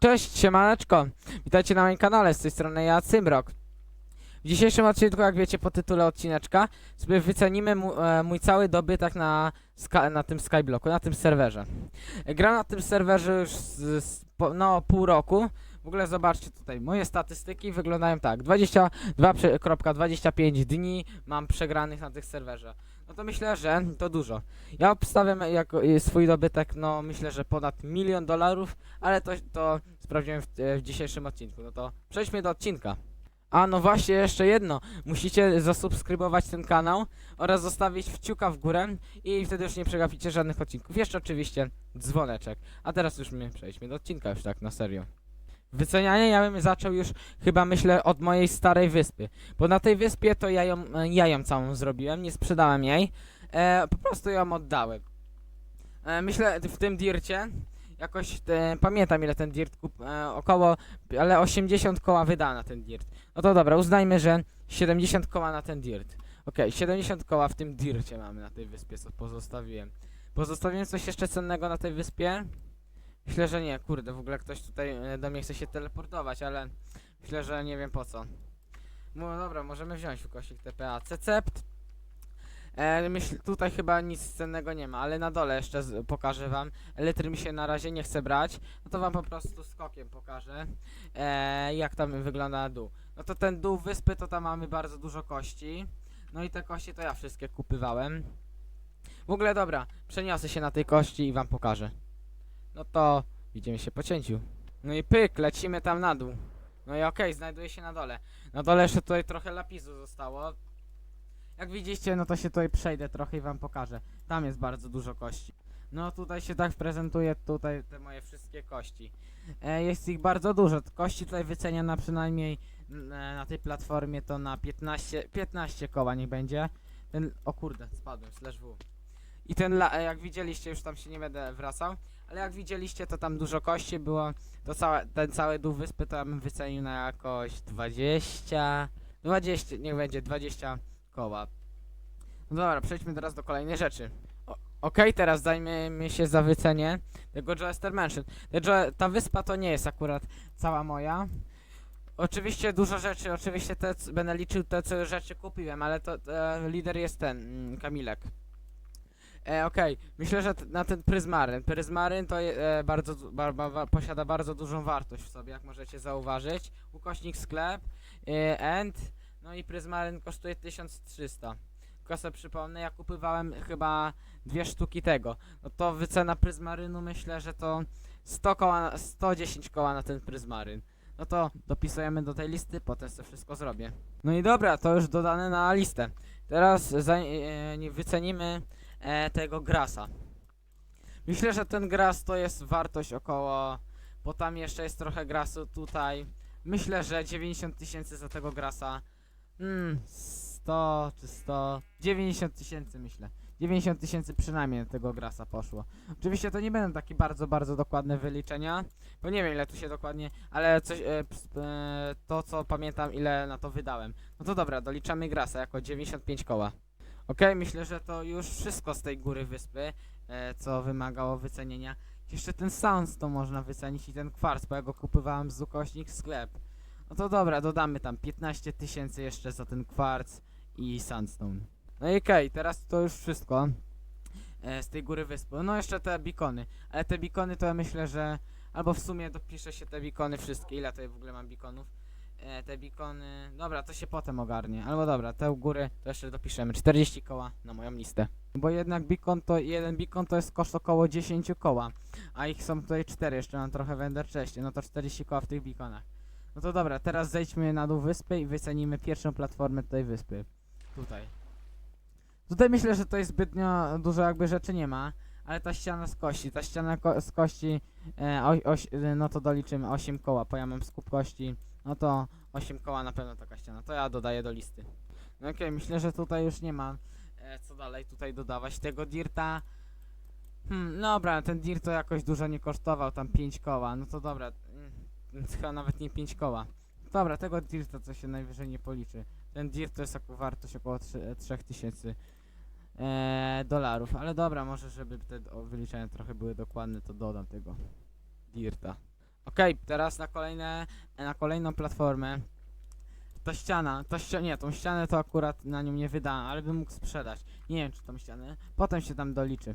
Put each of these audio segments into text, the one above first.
Cześć, siemaneczko. Witajcie na moim kanale, z tej strony ja, Cymrok. W dzisiejszym odcinku, jak wiecie po tytule odcineczka, sobie wycenimy e, mój cały dobytek na, na tym Skyblocku, na tym serwerze. Gram na tym serwerze już z, z, no, pół roku. W ogóle zobaczcie tutaj, moje statystyki wyglądają tak. 22.25 dni mam przegranych na tych serwerze. No to myślę, że to dużo. Ja obstawiam jako e, swój dobytek, no myślę, że ponad milion dolarów, ale to, to sprawdziłem w, e, w dzisiejszym odcinku. No to przejdźmy do odcinka. A no właśnie, jeszcze jedno. Musicie zasubskrybować ten kanał oraz zostawić kciuka w górę i wtedy już nie przegapicie żadnych odcinków. Jeszcze oczywiście dzwoneczek. A teraz już my przejdźmy do odcinka już tak na serio. Wycenianie ja bym zaczął już chyba myślę od mojej starej wyspy. Bo na tej wyspie to ja ją, ja ją całą zrobiłem, nie sprzedałem jej. E, po prostu ją oddałem. E, myślę w tym dircie jakoś e, pamiętam ile ten dirt kup, e, około ale 80 koła wyda na ten dirt. No to dobra, uznajmy, że 70 koła na ten dirt. Okej, 70 koła w tym dircie mamy na tej wyspie, co pozostawiłem. Pozostawiłem coś jeszcze cennego na tej wyspie? Myślę, że nie, kurde, w ogóle ktoś tutaj e, do mnie chce się teleportować, ale myślę, że nie wiem po co. No dobra, możemy wziąć ukośnik TPA. Cecept. E, myśl, tutaj chyba nic cennego nie ma, ale na dole jeszcze z, pokażę wam. Elytry mi się na razie nie chce brać, no to wam po prostu skokiem pokażę, e, jak tam wygląda dół. No to ten dół wyspy, to tam mamy bardzo dużo kości. No i te kości to ja wszystkie kupywałem. W ogóle dobra, przeniosę się na tej kości i wam pokażę. No to widzimy się po cięciu. No i pyk, lecimy tam na dół. No i okej, znajduje się na dole. Na dole jeszcze tutaj trochę lapisu zostało. Jak widzicie, no to się tutaj przejdę trochę i wam pokażę. Tam jest bardzo dużo kości. No tutaj się tak prezentuje tutaj te moje wszystkie kości. E, jest ich bardzo dużo. Kości tutaj wyceniam na przynajmniej e, na tej platformie to na 15, 15 koła niech będzie. Ten, o kurde, spadłem, slash w. I ten, e, jak widzieliście, już tam się nie będę wracał, ale jak widzieliście, to tam dużo kości było. To całe, ten cały dół wyspy bym wycenił na jakoś 20, 20, niech będzie 20 koła. No dobra, przejdźmy teraz do kolejnej rzeczy. O- Okej, teraz zajmiemy się za wycenie tego Joester Mansion. Jo- Ta wyspa to nie jest akurat cała moja. Oczywiście dużo rzeczy, oczywiście te, będę liczył te co rzeczy kupiłem, ale to e, lider jest ten, mm, Kamilek. E, Okej, myślę, że na ten pryzmaryn. Pryzmaryn to e, bardzo, ba, ba, posiada bardzo dużą wartość w sobie, jak możecie zauważyć. Ukośnik sklep, e, end, no i pryzmaryn kosztuje 1300. Tylko sobie przypomnę, ja kupywałem chyba dwie sztuki tego. No to wycena pryzmarynu myślę, że to 100 koła, na- 110 koła na ten pryzmaryn. No to dopisujemy do tej listy, potem sobie wszystko zrobię. No i dobra, to już dodane na listę. Teraz za, e, nie wycenimy e, tego grasa. Myślę, że ten gras to jest wartość około, bo tam jeszcze jest trochę grasu tutaj. Myślę, że 90 tysięcy za tego grasa. Hmm, 100 czy 100. 90 tysięcy myślę. 90 tysięcy przynajmniej na tego grasa poszło. Oczywiście to nie będą takie bardzo, bardzo dokładne wyliczenia, bo nie wiem ile tu się dokładnie, ale coś, e, e, to co pamiętam ile na to wydałem. No to dobra, doliczamy grasa jako 95 koła. Okej, myślę, że to już wszystko z tej góry wyspy, e, co wymagało wycenienia. Jeszcze ten to można wycenić i ten kwarc, bo ja go kupowałem z ukośnik sklep. No to dobra, dodamy tam 15 tysięcy jeszcze za ten kwarc i sandstone. No i okej, teraz to już wszystko e, z tej góry wyspy. No jeszcze te bikony, ale te bikony to ja myślę, że albo w sumie dopisze się te bikony wszystkie. Ile tutaj w ogóle mam bikonów? E, te bikony, dobra, to się potem ogarnie. Albo dobra, te u góry to jeszcze dopiszemy. 40 koła na moją listę. Bo jednak bikon to, jeden bikon to jest koszt około 10 koła. A ich są tutaj 4, jeszcze mam trochę wender wcześniej. No to 40 koła w tych bikonach. No to dobra, teraz zejdźmy na dół wyspy i wycenimy pierwszą platformę tej wyspy. Tutaj. Tutaj myślę, że to jest zbytnio dużo jakby rzeczy nie ma, ale ta ściana z kości, ta ściana ko z kości, e, oś, no to doliczymy 8 koła, bo ja mam skup kości, no to 8 koła na pewno taka ściana, to ja dodaję do listy. No okej, myślę, że tutaj już nie ma e, co dalej tutaj dodawać tego dirta. Hmm, dobra, ten dirt to jakoś dużo nie kosztował, tam 5 koła, no to dobra, mm, chyba nawet nie 5 koła. Dobra, tego dirta to się najwyżej nie policzy. Ten dirt to jest jako wartość około 3, 3000 e, dolarów, ale dobra, może żeby te wyliczenia trochę były dokładne, to dodam tego dirta. Okej, teraz na kolejne, na kolejną platformę. Ta ściana, ta ściana, nie, tą ścianę to akurat na nią nie wydałem, ale bym mógł sprzedać. Nie wiem, czy tą ścianę. Potem się tam doliczy.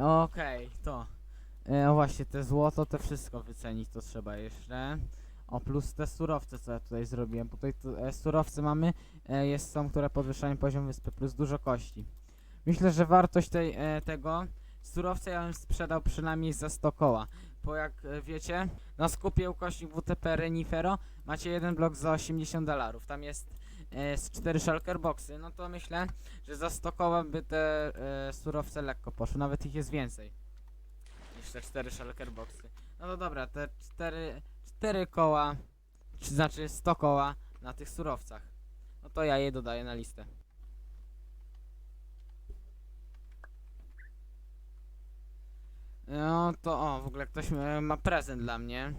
Okej, to. E, o właśnie, te złoto, te wszystko wycenić to trzeba jeszcze. O, plus te surowce, co ja tutaj zrobiłem. Tutaj tu, e, surowce mamy, e, jest, są, które podwyższają poziom wyspy, plus dużo kości. Myślę, że wartość tej, e, tego surowca ja bym sprzedał przynajmniej za 100 koła. Bo jak e, wiecie, na skupie ukośnik WTP Renifero macie jeden blok za 80 dolarów. Tam jest e, z 4 shulker boxy. No to myślę, że za 100 koła by te e, surowce lekko poszły. Nawet ich jest więcej niż te 4 shulker boxy. No to dobra, te 4, 4 koła, czy znaczy 100 koła na tych surowcach. No to ja je dodaję na listę. No to o, w ogóle ktoś e, ma prezent dla mnie.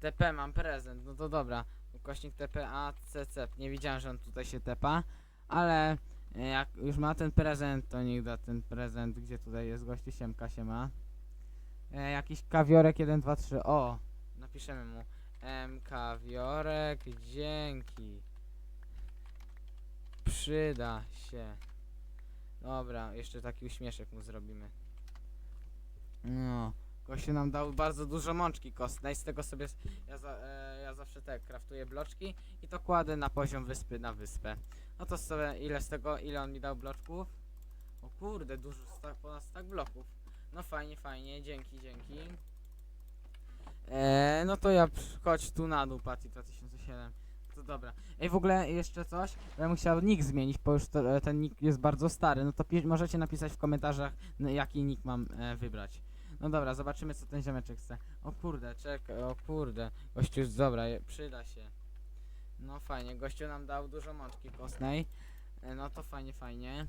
TP mam prezent, no to dobra. Ukośnik TP ACC. Nie widziałem, że on tutaj się tepa, ale e, jak już ma ten prezent, to niech da ten prezent. Gdzie tutaj jest gościu Siemka się ma. E, jakiś kawiorek 1, 2, 3. O, napiszemy mu. M kawiorek, dzięki. Przyda się. Dobra, jeszcze taki uśmieszek mu zrobimy. No, gościu nam dał bardzo dużo mączki kostnej, z tego sobie, ja, za, e, ja zawsze te kraftuję bloczki i to kładę na poziom wyspy na wyspę. No to sobie, ile z tego, ile on mi dał bloczków? O kurde, dużo, ponad tak bloków. No fajnie, fajnie, dzięki, dzięki. E, no to ja chodź tu na dół, Patty 2007. To dobra. Ej, w ogóle jeszcze coś, ja bym chciał nick zmienić, bo już to, e, ten nick jest bardzo stary, no to możecie napisać w komentarzach, jaki nick mam e, wybrać. No dobra, zobaczymy co ten ziomeczek chce. O kurde, czekaj, o kurde. Gościu, dobra, je- przyda się. No fajnie, gościu nam dał dużo mączki kostnej. E, No to fajnie, fajnie.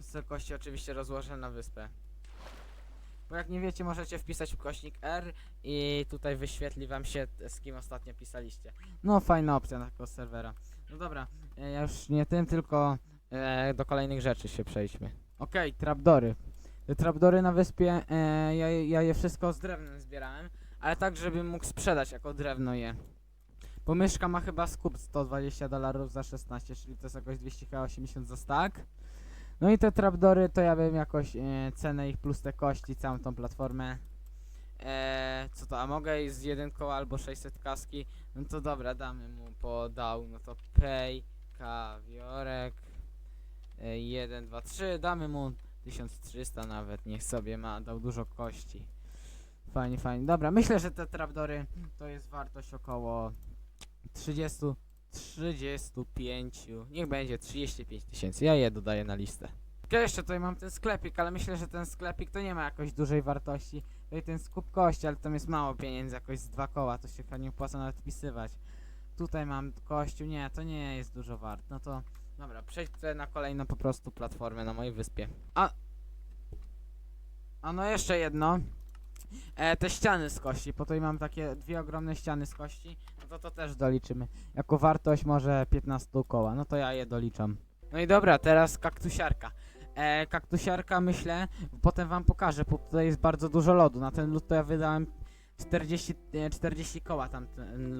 Z kości oczywiście rozłożę na wyspę. Bo jak nie wiecie, możecie wpisać ukośnik R i tutaj wyświetli wam się z kim ostatnio pisaliście. No fajna opcja na takiego serwera. No dobra, e, ja już nie tym, tylko e, do kolejnych rzeczy się przejdźmy. Okej, trapdory. Trapdory na wyspie, e, ja, ja je wszystko z drewnem zbierałem, ale tak, żebym mógł sprzedać jako drewno je. Bo myszka ma chyba skup 120 dolarów za 16, czyli to jest jakoś 280 za stack. No i te trapdory to ja bym jakoś e, cenę ich plus te kości, całą tą platformę. E, co to, a mogę z 1 koła albo 600 kaski? No to dobra, damy mu podał, no to pay, kawiorek, e, 1, 2, 3, damy mu 1300 nawet, niech sobie ma, dał dużo kości. Fajnie, fajnie. Dobra, myślę, że te trapdory to jest wartość około 30, 35, niech będzie 35 tysięcy. Ja je dodaję na listę. Ja jeszcze tutaj mam ten sklepik, ale myślę, że ten sklepik to nie ma jakoś dużej wartości. Tutaj ten skup kości, ale tam jest mało pieniędzy, jakoś z dwa koła, to się chyba nie opłaca nawet wpisywać. Tutaj mam kościół, nie, to nie jest dużo wart. No to, dobra, przejdźmy na kolejną po prostu platformę na mojej wyspie. A, a no jeszcze jedno. E, te ściany z kości, bo tutaj mam takie dwie ogromne ściany z kości, no to to też doliczymy. Jako wartość może 15 koła, no to ja je doliczam. No i dobra, teraz kaktusiarka. E, kaktusiarka myślę, potem wam pokażę, bo tutaj jest bardzo dużo lodu. Na ten lód to ja wydałem 40, e, 40 koła tam,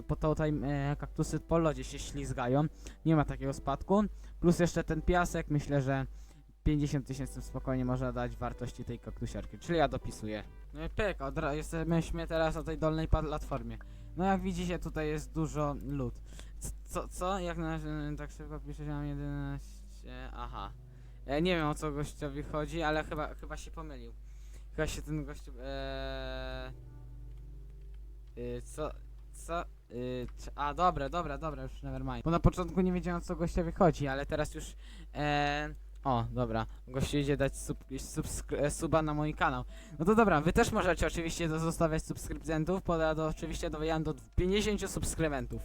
po to tutaj e, kaktusy po lodzie się ślizgają. Nie ma takiego spadku. Plus jeszcze ten piasek, myślę, że 50 tysięcy spokojnie można dać wartości tej kaktusiarki, czyli ja dopisuję. No i pyk, jesteśmy teraz na tej dolnej platformie. No jak widzicie tutaj jest dużo lód. Co, co? Jak na razie tak szybko pisze, że mam 11... Aha. E, nie wiem o co gościowi chodzi, ale chyba, chyba się pomylił. Chyba się ten gościu... Eee... Y, co? Co? Y, c- a, dobra, dobra, dobra, już nevermind. Bo na początku nie wiedziałem o co gościowi chodzi, ale teraz już... Eee... O, dobra, gościu idzie dać sub, e, suba na mój kanał. No to dobra, wy też możecie oczywiście do- zostawiać subskrybentów, poda do, oczywiście dowijam do 50 subskrybentów.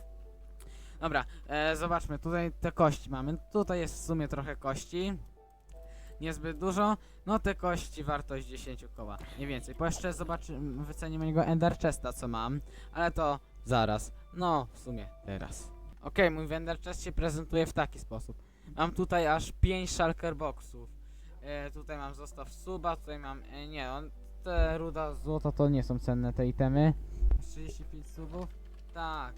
Dobra, e, zobaczmy, tutaj te kości mamy. Tutaj jest w sumie trochę kości. Niezbyt dużo. No te kości wartość 10 koła, nie więcej. Bo jeszcze zobaczymy, wycenimy jego Ender Chesta co mam, ale to zaraz. No, w sumie teraz. Okej, mój Ender Chest się prezentuje w taki sposób. Mam tutaj aż 5 shulker boxów. E, tutaj mam zostaw suba, tutaj mam... E, nie, on, te ruda złota to nie są cenne te itemy. 35 subów? Tak.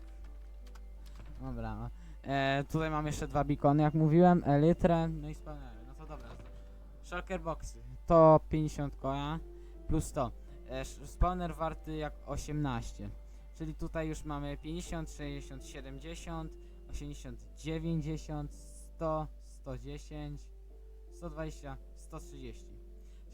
Dobra. E, tutaj mam jeszcze dwa beacony, jak mówiłem, elytrę, no i spawnery. No to dobra. Shulker boxy to 50 koła plus 100. E, spawner warty jak 18. Czyli tutaj już mamy 50, 60, 70, 80, 90, 100, 110, 120, 130.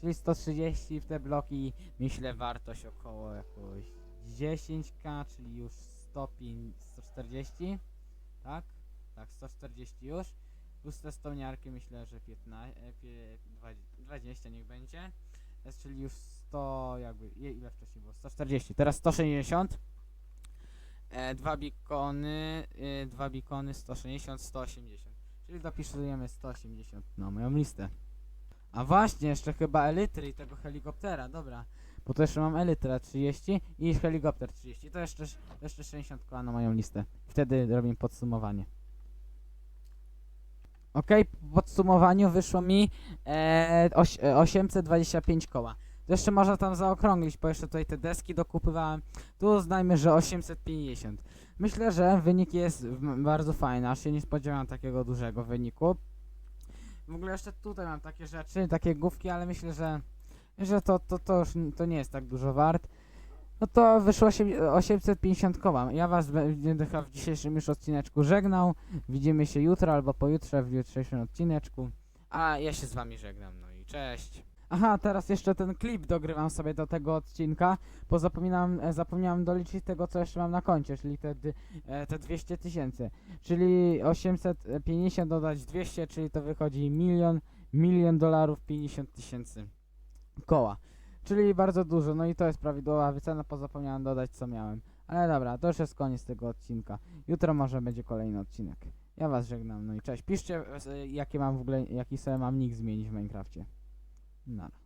Czyli 130 w te bloki myślę wartość około jakoś 10k, czyli już 105, 140, tak? Tak, 140 już. Plus te stoniarki myślę, że 15, e, pie- 20 niech będzie. Czyli już 100 jakby, ile wcześniej było? 140, teraz 160. E, dwa bikony, y, dwa bikony 160, 180. Czyli dopisujemy 180 na moją listę. A właśnie, jeszcze chyba elitry i tego helikoptera, dobra. Bo to jeszcze mam elytrę 30 i helikopter 30. To jeszcze, jeszcze 60 koła na moją listę. Wtedy robimy podsumowanie. Ok, po podsumowaniu wyszło mi e, oś, e, 825 koła. To jeszcze można tam zaokrąglić, bo jeszcze tutaj te deski dokupywałem. Tu uznajmy, że 850. Myślę, że wynik jest bardzo fajny, aż się nie spodziewałem takiego dużego wyniku. W ogóle jeszcze tutaj mam takie rzeczy, takie główki, ale myślę, że, że to, to, to już to nie jest tak dużo wart. No to wyszło osiem- 850 koła. Ja was będę w dzisiejszym już odcineczku żegnał. Widzimy się jutro albo pojutrze w jutrzejszym odcineczku. A ja się z wami żegnam, no i cześć. Aha, teraz jeszcze ten klip dogrywam sobie do tego odcinka, bo zapominam, e, zapomniałem doliczyć tego, co jeszcze mam na koncie, czyli te, e, te 200 tysięcy. Czyli 850 dodać 200, czyli to wychodzi milion, milion dolarów 50 tysięcy koła. Czyli bardzo dużo, no i to jest prawidłowa wycena, pozapomniałem dodać co miałem. Ale dobra, to już jest koniec tego odcinka. Jutro może będzie kolejny odcinek. Ja was żegnam, no i cześć. Piszcie, e, jakie mam w ogóle, jaki sobie mam nick zmienić w Minecrafcie. Nara.